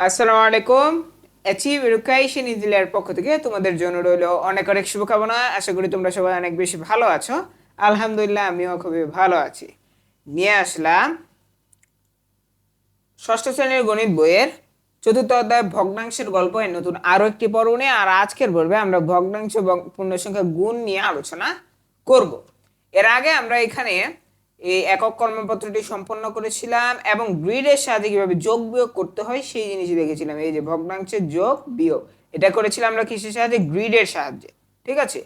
আসসালামু আলাইকুম। Achieve education ইজিলিয়ার পক্ষ থেকে তোমাদের জন্য রইল অনেক অনেক শুভকামনা। আশা করি তোমরা সবাই অনেক বেশি ভালো আছো। আলহামদুলিল্লাহ, আমিও খুবই ভালো আছি। নিয়ে আসলাম ষষ্ঠ শ্রেণির গণিত বইয়ের চতুর্থ অধ্যায় ভগ্নাংশের গল্প নতুন আরও একটি পর্ব নিয়ে আর আজকের পর্বে আমরা ভগ্নাংশ এবং পূর্ণসংখ্যা গুণ নিয়ে আলোচনা করব। এর আগে আমরা এখানে এই একক কর্মপত্রটি সম্পন্ন করেছিলাম এবং গ্রিডের সাহায্যে কীভাবে যোগ বিয়োগ করতে হয় সেই জিনিস দেখেছিলাম। এই যে ভগ্নাংশের যোগ বিয়োগ, এটা করেছিলাম আমরা কিসের সাহায্যে? গ্রিডের সাহায্যে, ঠিক আছে?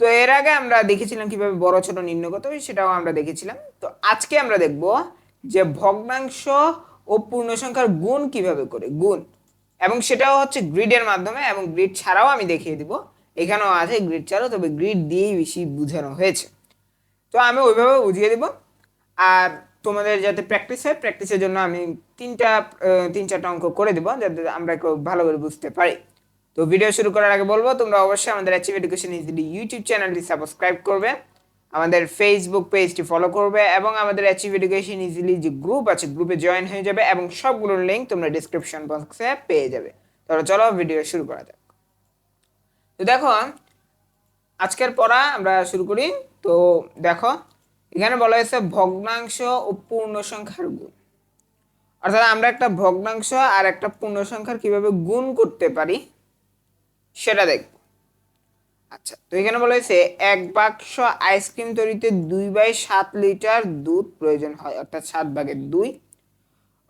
তো এর আগে আমরা দেখেছিলাম কীভাবে বড়, ছোট নির্ণয় করতে হয় সেটাও আমরা দেখেছিলাম। তো আজকে আমরা দেখব যে ভগ্নাংশ ও পূর্ণ সংখ্যার গুণ কীভাবে করে, গুণ। এবং সেটাও হচ্ছে গ্রিডের মাধ্যমে এবং গ্রিড ছাড়াও আমি দেখিয়ে দিব। এখানেও আছে গ্রিড ছাড়াও, তবে গ্রিড দিয়েই বেশি বোঝানো হয়েছে। তো আমি ওইভাবে বুঝিয়ে দিব। আর তোমাদের যাতে প্র্যাকটিস হয় প্র্যাকটিসের জন্য আমি তিনটা তিন চারটা অঙ্ক করে দেবো যাতে আমরা একটু ভালো করে বুঝতে পারি। তো ভিডিও শুরু করার আগে বলব, তোমরা অবশ্যই আমাদের অ্যাচিভ এডুকেশন ইজিলি ইউটিউব চ্যানেলটি সাবস্ক্রাইব করবে, আমাদের ফেসবুক পেজটি ফলো করবে এবং আমাদের অ্যাচিভ এডুকেশন ইজিলি যে গ্রুপ আছে গ্রুপে জয়েন হয়ে যাবে এবং সবগুলোর লিঙ্ক তোমরা ডিসক্রিপশন বক্সে পেয়ে যাবে। তাহলে চলো ভিডিও শুরু করা যাক। তো দেখো, আজকের পড়া আমরা শুরু করি। তো দেখো এখানে বলা হয়েছে ভগ্নাংশ ও পূর্ণ সংখ্যার গুণ। অর্থাৎ আমরা একটা ভগ্নাংশ আর একটা পূর্ণ সংখ্যার কীভাবে গুণ করতে পারি, সেটা দেখব। আচ্ছা তো এখানে বলা হয়েছে এক বাক্স আইসক্রিম তৈরিতে দুই বাই সাত লিটার দুধ প্রয়োজন হয়, অর্থাৎ সাত ভাগের দুই।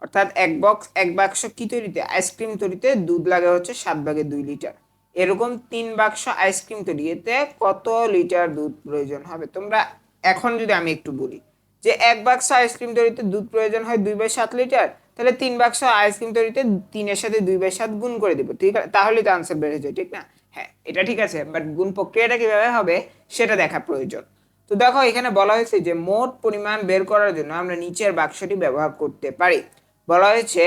অর্থাৎ এক বক্স, এক বাক্স কি তৈরিতে? আইসক্রিম তৈরিতে দুধ লাগে হচ্ছে সাত ভাগে দুই লিটার। এরকম তিন বাক্স আইসক্রিম তৈরিতে কত লিটার দুধ প্রয়োজন হবে? তোমরা এখন যদি আমি একটু বলি, যে এক বাক্স আইসক্রিম তৈরিতে দুধ প্রয়োজন হয় দুই বাই সাত লিটার, তাহলে তিন বাক্স আইসক্রিম তৈরিতে তিনের সাথে দুই বাই সাত গুণ করে দেবো। ঠিক আছে? তাহলে তো আনসার বেড়ে যায়, ঠিক না? হ্যাঁ এটা ঠিক আছে বাট গুণ প্রক্রিয়াটা কীভাবে হবে সেটা দেখা প্রয়োজন। তো দেখো, এখানে বলা হয়েছে যে মোট পরিমাণ বের করার জন্য আমরা নিচের বাক্সটি ব্যবহার করতে পারি। বলা হয়েছে,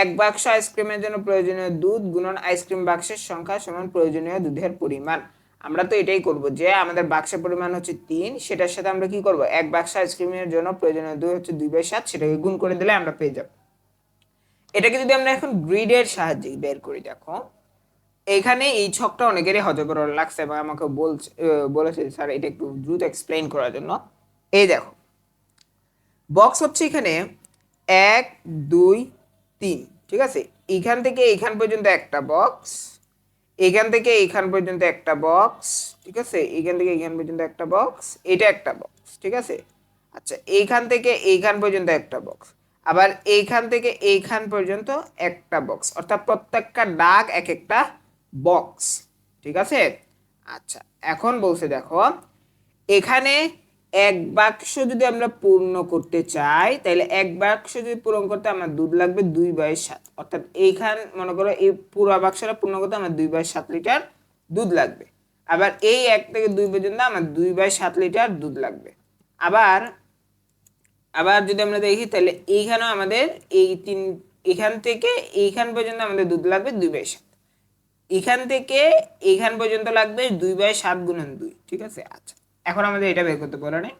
এক বাক্স আইসক্রিমের জন্য প্রয়োজনীয় দুধ গুণন আইসক্রিম বাক্সের সংখ্যা সমান প্রয়োজনীয় দুধের পরিমাণ। আমরা তো এটাই করব যে আমাদের বাক্সের পরিমাণ হচ্ছে তিন, সেটার সাথে আমরা কি করব? এক বাক্স আইসক্রিমের জন্য প্রয়োজনীয় দুধ হচ্ছে দুই বাই সাত, সেটাকে গুণ করে দিলে আমরা পেয়ে যাব। এটাকে যদি আমরা এখন গ্রিডের সাহায্যে বের করি, দেখো। এখানে এই ছকটা অনেকেরই হজবর লাগছে এবং আমাকে বলছে বলেছে স্যার, এটা একটু দ্রুত এক্সপ্লেইন করার জন্য। এই দেখো। বক্স হচ্ছে এখানে এক, দুই, তিন, ঠিক আছে? এইখান থেকে এইখান পর্যন্ত একটা বক্স এইখান থেকে এইখান পর্যন্ত একটা বক্স ঠিক আছে? এখান থেকে এখান পর্যন্ত একটা বক্স এটা একটা বক্স ঠিক আছে? আচ্ছা এইখান থেকে এইখান পর্যন্ত একটা বক্স আবার এইখান থেকে এইখান পর্যন্ত একটা বক্স অর্থাৎ প্রত্যেকটা ডাক এক একটা বক্স ঠিক আছে? আচ্ছা এখন বলছে দেখো, এখানে এক বাক্স যদি আমরা পূর্ণ করতে চাই, তাহলে এক বাক্স যদি পূরণ করতে আমার দুধ লাগবে দুই বাই সাত। অর্থাৎ এইখান, মনে করো এই পুরো বাক্সটা পূর্ণ করতে আমার দুই বাই সাত লিটার দুধ লাগবে। আবার এই এক থেকে দুই পর্যন্ত আমার দুই বাই সাত লিটার দুধ লাগবে। আবার আবার যদি আমরা দেখি, তাহলে এইখানেও আমাদের এই তিন, এখান থেকে এইখান পর্যন্ত আমাদের দুধ লাগবে দুই বাই সাত। এখান থেকে এইখান পর্যন্ত লাগবে দুই বাই সাত গুণন দুই, ঠিক আছে? আচ্ছা। এখন আমাদের এটা বের করতে বলে নেই।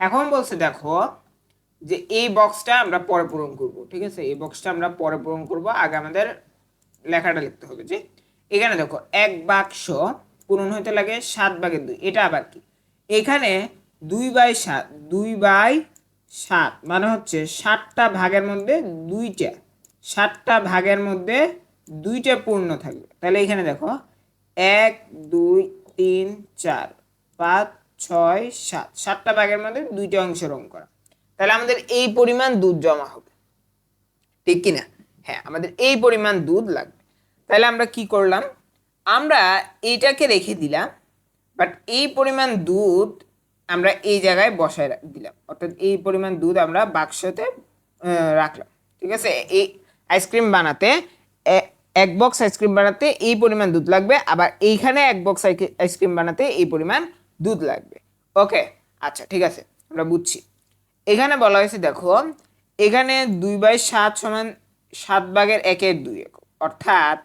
এখন বলছে দেখো যে এই বক্সটা আমরা পরে পূরণ করব, ঠিক আছে? এই বক্সটা আমরা পরে পূরণ করব, আগে আমাদের লেখাটা লিখতে হবে যে এখানে দেখো, এক বাক্স পূরণ হইতে লাগে সাত ভাগের দুই, এটা আবার কি? এখানে দুই বাই সাত, দুই বাই সাত মানে হচ্ছে সাতটা ভাগের মধ্যে দুইটা, সাতটা ভাগের মধ্যে দুইটা পূর্ণ থাকবে। তাহলে এখানে দেখো, এক, দুই, তিন, চার, পাঁচ ছয়, সাত। সাতটা ভাগের মধ্যে দুইটা অংশ রং করা। তাহলে আমাদের এই পরিমাণ দুধ জমা হবে। ঠিক কিনা? হ্যাঁ আমাদের এই পরিমাণ দুধ লাগবে। তাহলে আমরা কি করলাম? আমরা এইটাকে রেখে দিলাম বাট এই পরিমাণ দুধ আমরা এই জায়গায় বসায় দিলাম। অর্থাৎ এই পরিমাণ দুধ আমরা বাক্সতে রাখলাম। ঠিক আছে? এই আইসক্রিম বানাতে এক বক্স আইসক্রিম বানাতে এই পরিমাণ দুধ লাগবে। আবার এইখানে এক বক্স আইসক্রিম বানাতে এই পরিমাণ দুধ লাগবে। ওকে আচ্ছা ঠিক আছে, আমরা বুঝছি। এখানে বলা হয়েছে, দেখো, এখানে দুই বাই সাত সমান সাত ভাগের একের দুই একক। অর্থাৎ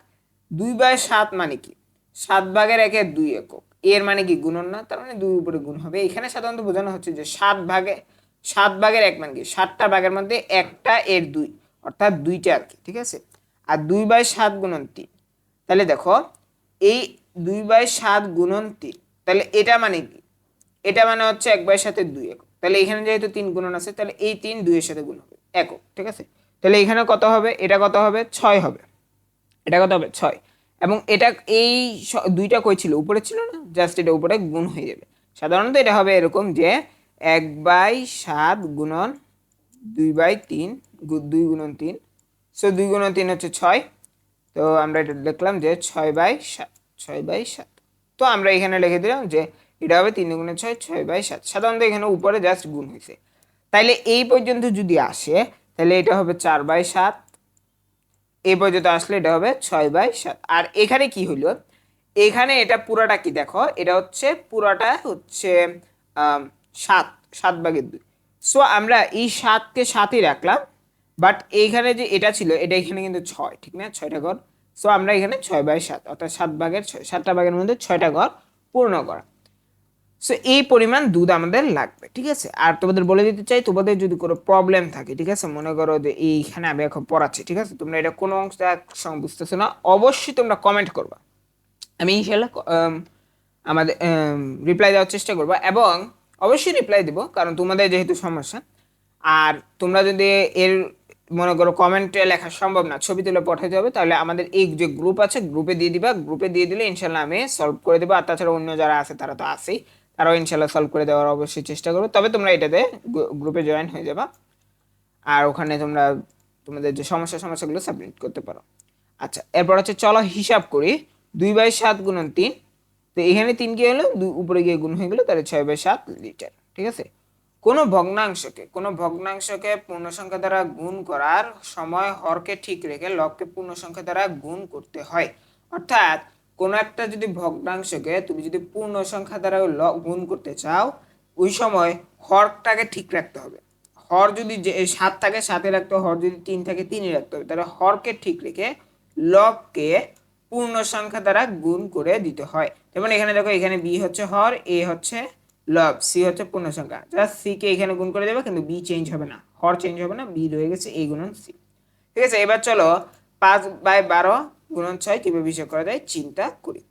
দুই বাই সাত মানে কি? সাত ভাগের একের দুই একক। এর মানে কি? গুণন না, তার মানে দুই উপরে গুণ হবে। এখানে সাধারণত বোঝানো হচ্ছে যে সাত ভাগে, সাত ভাগের এক মানে কি? সাতটা ভাগের মধ্যে একটা এর দুই। অর্থাৎ দুইটা আর কি, ঠিক আছে? আর দুই বাই সাত গুণন তিন। তাহলে দেখো, এই দুই বাই সাত গুণন তিন তাহলে এটা মানে কি? এটা মানে হচ্ছে এক বাই সাথে দুই একক। তাহলে এখানে যেহেতু তিন গুণন আছে, তাহলে এই তিন দুইয়ের সাথে গুণ হবে একক, ঠিক আছে? তাহলে এখানে কত হবে? এটা কত হবে? ছয় হবে। এটা কত হবে? ছয়। এবং এটা এই দুইটা কই ছিল? উপরে ছিল না? জাস্ট এটা উপরে গুণ হয়ে যাবে। সাধারণত এটা হবে এরকম যে এক বাই সাত গুণন দুই বাই তিন দুই গুণন তিন। সো দুই গুণন তিন হচ্ছে ছয়। তো আমরা এটা দেখলাম যে ছয় বাই সাত, ছয় বাই সাত। তো আমরা এখানে লিখে দিলাম যে এটা হবে তিন গুণে ছয় ছয় বাই সাত। সাধারণত এখানে উপরে জাস্ট গুণ হয়েছে। তাইলে এই পর্যন্ত যদি আসে তাহলে এটা হবে চার বাই সাত। এই পর্যন্ত আসলে এটা হবে ছয় বাই সাত। আর এখানে কি হলো? এখানে এটা পুরাটা কি দেখো? এটা হচ্ছে, পুরাটা হচ্ছে সাত সাত ভাগের দুই। সো আমরা এই সাতকে সাতই রাখলাম বাট এইখানে যে এটা ছিল, এটা এখানে কিন্তু ছয়, ঠিক না? ছয়টা ঘর। সো আমরা এখানে ছয় বাই সাত, অর্থাৎ সাত ভাগের ছয়, সাতটা ভাগের মধ্যে ছয়টা ঘর পূর্ণ করা। সো এই পরিমাণ দুধ আমাদের লাগবে, ঠিক আছে? আর তোমাদের বলে দিতে চাই, তোমাদের যদি কোনো প্রবলেম থাকে, ঠিক আছে? মনে করো যে এইখানে আমি এখন পড়াচ্ছি, ঠিক আছে? তোমরা এটা কোনো অংশ বুঝতেছো না, অবশ্যই তোমরা কমেন্ট করবা। আমি ইনশাল্লাহ আমাদের রিপ্লাই দেওয়ার চেষ্টা করব এবং অবশ্যই রিপ্লাই দিব, কারণ তোমাদের যেহেতু সমস্যা। আর তোমরা যদি এর মনে করো কমেন্টে লেখা সম্ভব না, ছবি তুলে পাঠাতে হবে, তাহলে আমাদের এই যে গ্রুপ আছে গ্রুপে দিয়ে দিবা গ্রুপে দিয়ে দিলে ইনশাল্লাহ আমি সলভ করে দেবো, আর তাছাড়া অন্য যারা আছে তারা তো আছেই, তারাও ইনশাল্লাহ সলভ করে দেওয়ার অবশ্যই চেষ্টা করবে। তবে তোমরা এটাতে গ্রুপে জয়েন হয়ে যাবা, আর ওখানে তোমরা তোমাদের যে সমস্যা, সমস্যাগুলো সাবমিট করতে পারো। আচ্ছা এরপর হচ্ছে চলো হিসাব করি, দুই বাই সাত গুণন তিন, তো এখানে তিন কি হলো? উপরে গিয়ে গুণ হয়ে গেলো, তাহলে ছয় বাই সাত লিটার, ঠিক আছে? কোনো ভগ্নাংশকে কোনো ভগ্নাংশকে পূর্ণ সংখ্যা দ্বারা গুণ করার সময় হরকে ঠিক রেখে লবকে পূর্ণ সংখ্যা দ্বারা গুণ করতে হয়। অর্থাৎ কোনো একটা যদি ভগ্নাংশকে তুমি যদি পূর্ণ সংখ্যা দ্বারা গুণ করতে চাও, ওই সময় হরটাকে ঠিক রাখতে হবে। হর যদি যে সাত থাকে, সাতে রাখতে হবে, হর যদি তিন থাকে, তিনে রাখতে হবে। তাহলে হরকে ঠিক রেখে লবকে পূর্ণ সংখ্যা দ্বারা গুণ করে দিতে হয়। যেমন এখানে দেখো, এখানে বি হচ্ছে হর, এ হচ্ছে লব সি হচ্ছে পূর্ণ সংখ্যা জাস্ট সি কে এখানে গুণ করে দেবে, কিন্তু বি চেঞ্জ হবে না। হর চেঞ্জ হবে না বি রয়ে গেছে এই গুণন সি ঠিক আছে, এবার চলো পাঁচ বাই বারো গুণন ছয় কীভাবে হিসাব করা যায়? চিন্তা করি।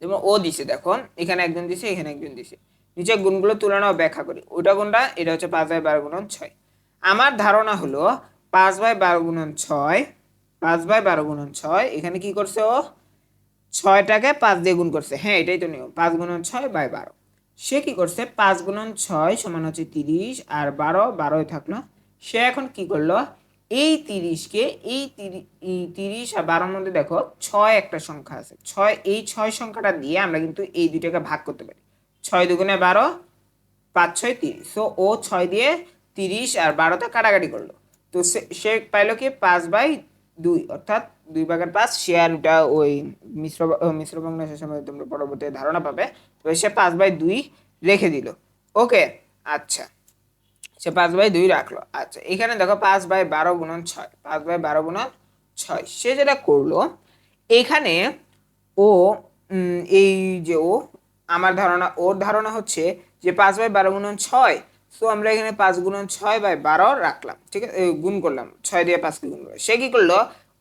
যেমন ও দিছে দেখো এখানে একজন দিছে, এখানে একজন দিছে। নিচে গুণগুলো তুলনা ব্যাখ্যা করি। ওটা গুণটা এটা হচ্ছে পাঁচ বাই বারো গুণন ছয়। আমার ধারণা হলো পাঁচ বাই বারো গুণন ছয়, পাঁচ বাই বারো গুণন ছয়, এখানে কি করছে ও? ছয়টাকে পাঁচ দিয়ে গুণ করছে। হ্যাঁ এটাই তো নিয়ম। পাঁচ গুণন ছয় বাই বারো। সে কি করছে? পাঁচ গুণন ছয় সমান হচ্ছে তিরিশ, আর বারো বারোয় থাকল। সে এখন কি করল? এই তিরিশকে, এই তিরি- এই তিরিশ আর বারোর মধ্যে দেখো, ছয় একটা সংখ্যা আছে। ছয়, এই ছয় সংখ্যাটা দিয়ে আমরা কিন্তু এই দুইটাকে ভাগ করতে পারি। ছয় দুগুণে বারো, পাঁচ ছয় তিরিশ। সো ও ছয় দিয়ে তিরিশ আর বারোতে কাটাকাটি করল। তো সে পাইলো কি? পাঁচ বাই দুই, অর্থাৎ দুই ভাগের পাঁচ শেয়ার ওটা ওই মিশ্র মিশ্র বাংলাদেশের সময় তোমরা পরবর্তী ধারণা পাবে। সে পাঁচ বাই দুই রেখে দিল। ওকে আচ্ছা। সে পাঁচ বাই দুই রাখল। আচ্ছা এখানে দেখো পাঁচ বাই বারো গুণন ছয়, পাঁচ বাই বারো গুণন ছয়। সে যেটা করল, এখানে ও এই যে ও, আমার ধারণা, ওর ধারণা হচ্ছে যে পাঁচ বাই বারো গুণন ছয়, তো আমরা এখানে পাঁচ গুণন ছয় বাই বারো রাখলাম, ঠিক আছে? গুণ করলাম, ছয় দিয়ে পাঁচকে গুণ করে। সে কী করল?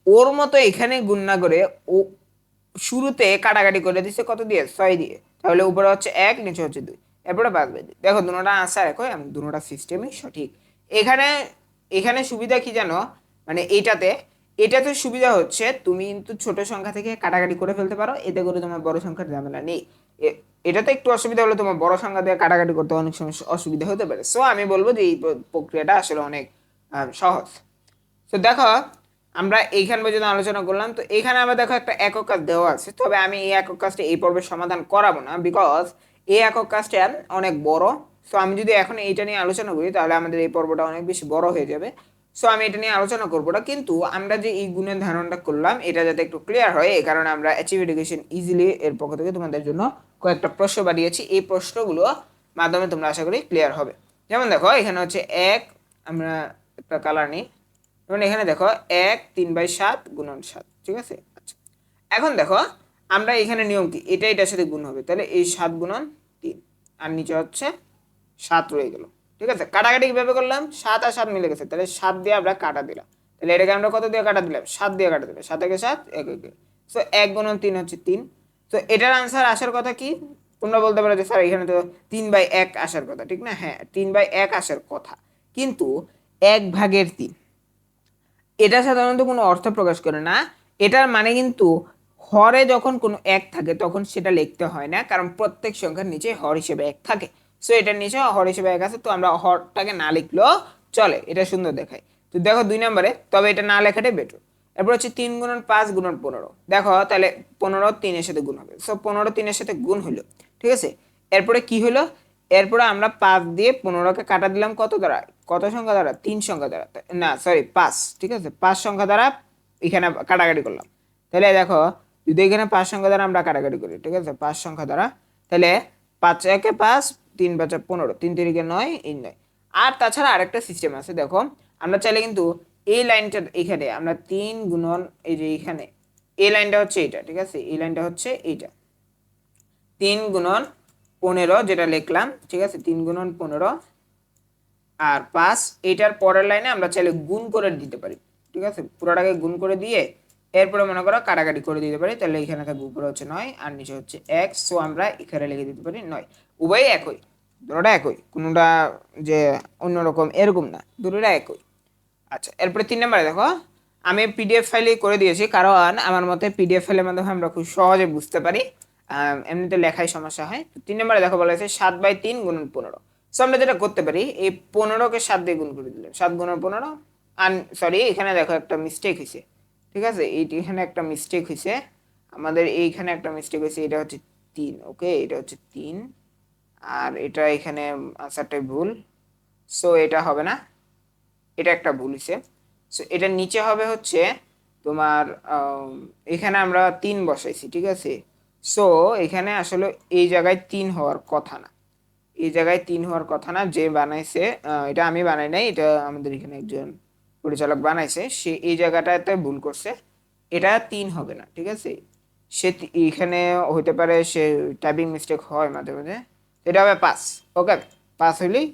ওর মতো এখানে গুণ না করে ও শুরুতে কাটাকাটি করে দিচ্ছে কত দিয়ে? ছয় দিয়ে। তাহলে উপরে হচ্ছে এক, নিচে হচ্ছে দুই। এরপরে বাদ বাই দুই। দেখো, দুটোটা আনসার একই এবং দুটোটা সিস্টেমই সঠিক। এখানে এখানে সুবিধা কি জানো? মানে এইটাতে এটাতে সুবিধা হচ্ছে তুমি কিন্তু ছোট সংখ্যা থেকে কাটাকাটি করে ফেলতে পারো, এতে করে তোমার বড় সংখ্যার ঝামেলা নেই। এটাতে একটু অসুবিধা হলে তোমার বড় সংখ্যা দিয়ে কাটাকাটি করতে অনেক সময় অসুবিধা হতে পারে। সো আমি বলব যে এই প্রক্রিয়াটা আসলে অনেক সহজ। তো দেখো আমরা এইখান পর্যন্ত আলোচনা করলাম, তো এখানে আবার দেখো একটা একক কাজ দেওয়া আছে, তবে আমি এই একক কাজটা এই পর্বে সমাধান করাবো না বিকজ এই একক কাজটা অনেক বড় সো আমি যদি এখন এইটা নিয়ে আলোচনা করি, তাহলে আমাদের এই পর্বটা অনেক বেশি বড় হয়ে যাবে সো আমি এটা নিয়ে আলোচনা করব না, কিন্তু আমরা যে এই গুণের ধারণাটা করলাম, এটা যাতে একটু ক্লিয়ার হয়, এই কারণে আমরা অ্যাচিভ এডুকেশন ইজিলি এর পক্ষ থেকে তোমাদের জন্য কয়েকটা প্রশ্ন বাড়িয়েছি, এই প্রশ্নগুলো মাধ্যমে তোমরা আশা করি ক্লিয়ার হবে, যেমন দেখো, এখানে হচ্ছে এক, আমরা একটা কালার নিই যেমন এখানে দেখো এক, তিন বাই সাত গুণন সাত, ঠিক আছে? আচ্ছা। এখন দেখো, আমরা এখানে নিয়ম কি? এটা এটার সাথে গুণ হবে। তাহলে এই সাত গুণন তিন। আর নিচে হচ্ছে সাত রয়ে গেল। ঠিক আছে? কাটাকাটি কীভাবে করলাম? সাত আর সাত মিলে গেছে। তাহলে সাত দিয়ে আমরা কাটা দিলাম। তাহলে এটাকে আমরা কত দিয়ে কাটা দিলাম? সাত দিয়ে কাটা দিলাম। সাত একে সাত, এক একে। সো এক গুণন তিন হচ্ছে তিন। তো এটার আনসার আসার কথা কি? তোমরা বলতে পারো যে, স্যার, এখানে তো তিন বাই এক আসার কথা। ঠিক না? হ্যাঁ তিন বাই এক আসার কথা। কিন্তু এক ভাগের তিন। এটা সাধারণত কোনো অর্থ প্রকাশ করে না। এটার মানে কিন্তু হরে যখন কোনো এক থাকে, তখন সেটা লিখতে হয় না, কারণ প্রত্যেক সংখ্যার নিচে হর হিসেবে এক থাকে। সো এটার নিচে হর হিসেবে এক আছে, তো আমরা হরটাকে না লিখলেও চলে, এটা সুন্দর দেখায়। তো দেখো দুই নম্বরে, তবে এটা না লেখাটাই বেটার এরপর হচ্ছে তিন গুণন পাঁচ গুণন পনেরো। দেখো, তাহলে পনেরো তিনের সাথে গুণ হবে। সো পনেরো তিনের সাথে গুণ হলো, ঠিক আছে? এরপরে কি হলো? এরপরে আমরা পাঁচ দিয়ে পনেরোকে কাটা দিলাম কত দ্বারা? কত সংখ্যা দ্বারা? তিন সংখ্যা দ্বারা। না সরি পাঁচ, ঠিক আছে? পাঁচ সংখ্যা দ্বারা এখানে কাটাকাটি করলাম। তাহলে দেখো, যদি এখানে পাঁচ সংখ্যা দ্বারা আমরা কাটাকাটি করি, ঠিক আছে? পাঁচ সংখ্যা দ্বারা। তাহলে পাঁচ একে পাঁচ, তিন পাঁচ পনেরো, তিন তিরিকে নয়, এই নয়। আর তাছাড়া আরেকটা সিস্টেম আছে, দেখো, আমরা চাইলে কিন্তু এই লাইনটা এখানে, আমরা তিন গুণন এই যে এখানে, এই লাইনটা হচ্ছে এইটা, ঠিক আছে? এই লাইনটা হচ্ছে এইটা। তিন গুণন পনেরো, যেটা লিখলাম, ঠিক আছে? তিন গুণন পনেরো আর পাঁচ, এটার পরের লাইনে আমরা চাইলে গুণ করে দিতে পারি, ঠিক আছে? পুরোটাকে গুণ করে দিয়ে এরপরে মনে করো কাটাকাটি করে দিতে পারি, তাহলে এখানে থাকবে উপরে হচ্ছে নয় আর নিচে হচ্ছে এক সো আমরা এখানে লিখে দিতে পারি নয়। উভয় একই, দুটোটা একই, কোনোটা যে অন্যরকম এরকম না, দুটোটা একই। আচ্ছা এরপরে তিন নম্বরে দেখো, আমি পিডিএফ ফাইলে করে দিয়েছি, কারণ আমার মতে পিডিএফ ফাইলের মাধ্যমে আমরা খুব সহজে বুঝতে পারি। এমনিতে লেখায় সমস্যা হয়। তিন নম্বরে দেখো বলা হয়েছে, সাত বাই তিন গুণন পনেরো। সো আমরা যেটা করতে পারি, এই পনেরোকে সাত দিয়ে গুণ করে দিলাম। সাত গুণন পনেরো আর সরি এখানে দেখো একটা মিস্টেক হয়েছে ঠিক আছে? এইটি এখানে একটা মিস্টেক হয়েছে আমাদের এইখানে একটা মিস্টেক হয়েছে এটা হচ্ছে তিন ওকে এটা হচ্ছে তিন। আর এটা এখানে আনসারটাই ভুল। সো এটা হবে না। এটা একটা ভুল হয়েছে সো এটা নিচে হবে হচ্ছে তোমার এখানে আমরা তিন বসাইছি, ঠিক আছে? সো এখানে আসলে এই জায়গায় তিন হওয়ার কথা না। এই জায়গায় তিন হওয়ার কথা না, যে বানাইছে এটা আমি বানাই নাই, এটা আমাদের এখানে একজন পরিচালক বানাইছে, সে এই জায়গাটাতে ভুল করছে। এটা তিন হবে না, ঠিক আছে? সে এখানে হইতে পারে সে টাইপিং মিস্টেক হয় মাঝে মাঝে। এটা হবে পাস ওকে পাস হইলেই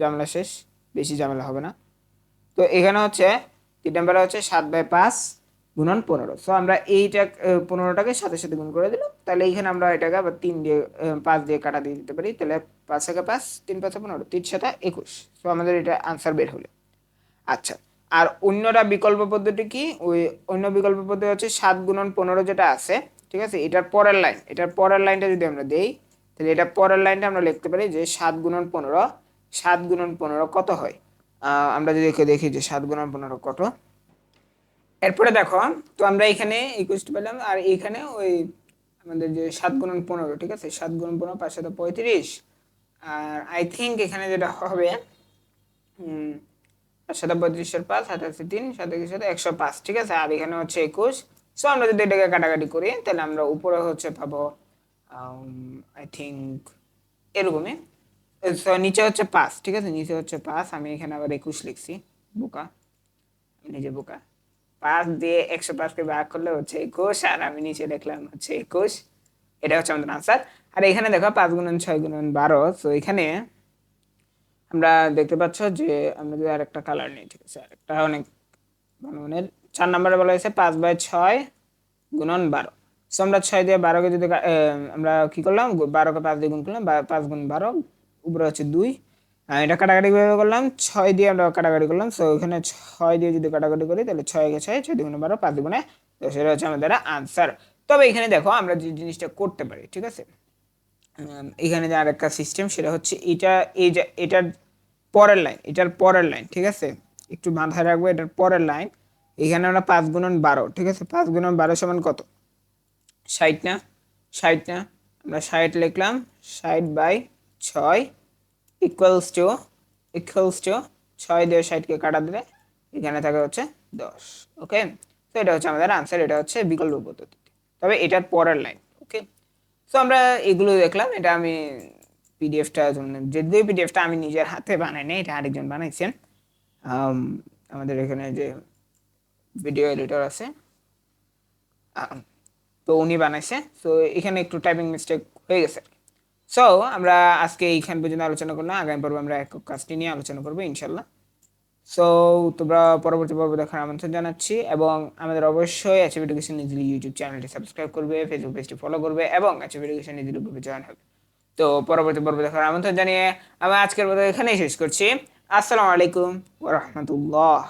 ঝামেলা শেষ, বেশি ঝামেলা হবে না। তো এখানে হচ্ছে, তিন নম্বরে হচ্ছে সাত বাই পাঁচ গুণন পনেরো। সো আমরা এইটা পনেরোটাকে সাথে সাথে গুণ করে দিলাম। তাহলে এইখানে আমরা এটাকে আবার তিন দিয়ে পাঁচ দিয়ে কাটা দিয়ে দিতে পারি। তাহলে পাঁচ থেকে পাঁচ, তিন পাঁচে পনেরো, তিন সাথে একুশ। সো আমাদের এটা আনসার বের হলো। আচ্ছা আর অন্যটা বিকল্প পদ্ধতি কি? ওই অন্য বিকল্প পদ্ধতি হচ্ছে সাত গুণন পনেরো যেটা আছে, ঠিক আছে? এটার পরের লাইন, এটার পরের লাইনটা যদি আমরা দেই, তাহলে এটা পরের লাইনটা আমরা লিখতে পারি যে সাত গুণন পনেরো, সাত গুণন পনেরো কত হয়? আমরা যদি দেখি যে সাত গুণন পনেরো কত? এরপরে দেখো তো আমরা এখানে ইকুয়েস্ট পেলাম আর এইখানে ওই আমাদের যে সাত গুণন পনেরো ঠিক আছে? সাত গুণন পনেরো পাঁচ সাথে পঁয়ত্রিশ। আর আই থিঙ্ক এখানে যেটা হবে সাথে পঁয়ত্রিশের পাঁচ আছে তিন কি সাথে একশো পাঁচ ঠিক আছে? আর এখানে হচ্ছে একুশ। সো আমরা যদি এটাকে কাটাকাটি করি তাহলে আমরা উপরে হচ্ছে পাবো আই থিঙ্ক এরকমই। So, নিচে হচ্ছে পাঁচ ঠিক আছে? নিচে হচ্ছে পাঁচ আমি এখানে আবার একুশ লিখছি বোকা। নিজে বোকা। পাঁচ দিয়ে একশো পাঁচকে ভাগ করলে হচ্ছে একুশ, আর আমি নিচে লিখলাম হচ্ছে একুশ। এটা হচ্ছে আমাদের আনসার আর এখানে দেখো পাঁচ গুণন ছয় গুণন বারো। তো এখানে আমরা দেখতে পাচ্ছ যে আমরা যদি আরেকটা কালার নিই, ঠিক আছে, আরেকটা অনেক ভালো মানের। চার নম্বরে বলা হয়েছে পাঁচ বাই ছয় গুণন বারো। সো আমরা ছয় দিয়ে বারোকে যদি আমরা কি করলাম? বারোকে পাঁচ দিয়ে গুণ করলাম পাঁচ গুণ বারো, উপরে হচ্ছে দুই। এটা কাটাকাটি কীভাবে করলাম? ছয় দিয়ে আমরা কাটাকাটি করলাম। সো এখানে ছয় দিয়ে যদি কাটাকাটি করি, তাহলে ছয়কে ছয় ছয় দুগুণে বারো, পাঁচ দুগুণে তো সেটা হচ্ছে আমাদের আনসার তবে এখানে দেখো, আমরা যে জিনিসটা করতে পারি, ঠিক আছে? এখানে যে আরেকটা সিস্টেম সেটা হচ্ছে এটা, এই যে এটার পরের লাইন এটার পরের লাইন ঠিক আছে? একটু মাথায় রাখব, এটার পরের লাইন এখানে আমরা পাঁচ গুণন বারো, ঠিক আছে? পাঁচ গুণন বারো সমান কত? ষাট না? ষাট না? আমরা ষাট লিখলাম, ষাট বাই ছয় ইকুয়ালস টু ইকুয়ালস টু ছয় দিয়ে ষাটকে কাটা দিলে এখানে থাকে হচ্ছে দশ ওকে তো এটা হচ্ছে আমাদের আনসার এটা হচ্ছে বিকল্প পদ্ধতি। তবে এটার পরের লাইন ওকে সো আমরা এগুলো দেখলাম এটা আমি পিডিএফটা যদিও পিডিএফটা আমি নিজের হাতে বানাই নাই এটা আরেকজন বানাইছেন। আম, আমাদের এখানে যে ভিডিও এডিটর আছে তো উনি বানাইছে। সো এখানে একটু টাইপিং মিস্টেক হয়ে গেছে। সো আমরা আজকে এইখান পর্যন্ত আলোচনা করলাম, আগামী পর্বে আমরা একক কাজটি নিয়ে আলোচনা করব ইনশাল্লাহ সো তোমরা পরবর্তী পর্ব দেখার আমন্ত্রণ জানাচ্ছি এবং আমাদের অবশ্যই অ্যাচিভ এডুকেশন নিজের ইউটিউব চ্যানেলটি সাবস্ক্রাইব করবে ফেসবুক পেজটি ফলো করবে এবং অ্যাচিভ এডুকেশন নিজের গ্রুপে জয়েন হবে। তো, পরবর্তী পর্ব দেখার আমন্ত্রণ জানিয়ে আমি আজকের মতো এখানেই শেষ করছি। আসসালামু আলাইকুম ওরহমতুল্লাহ